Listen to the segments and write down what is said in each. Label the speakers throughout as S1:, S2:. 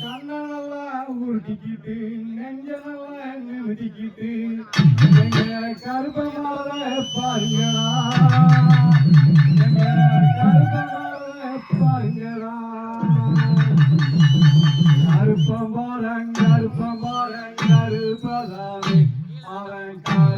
S1: கண்ணனெல்லாம் உருட்டிக்கிட்டு நெஞ்சனெல்லாம் நிறுத்திக்கிட்டு அவன் கரு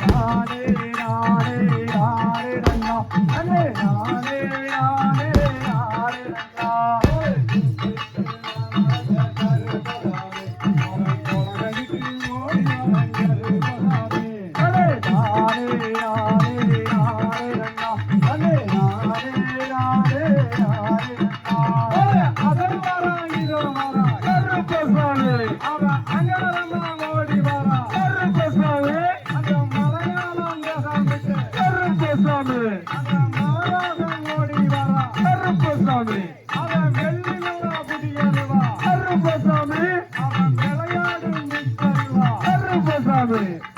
S2: ধারে Hey,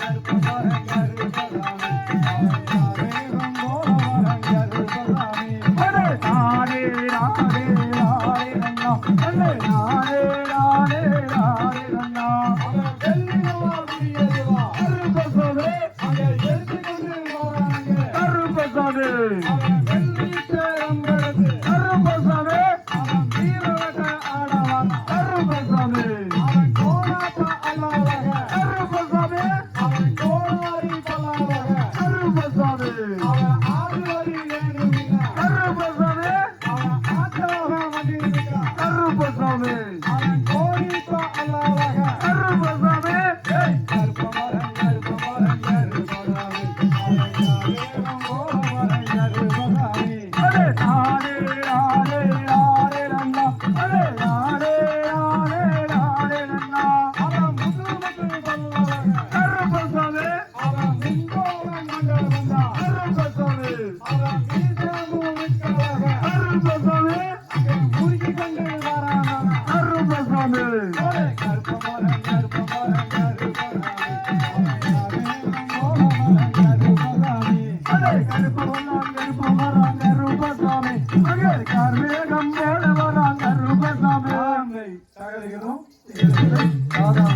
S1: கர்ப்பமானே
S2: கருப்பசாமி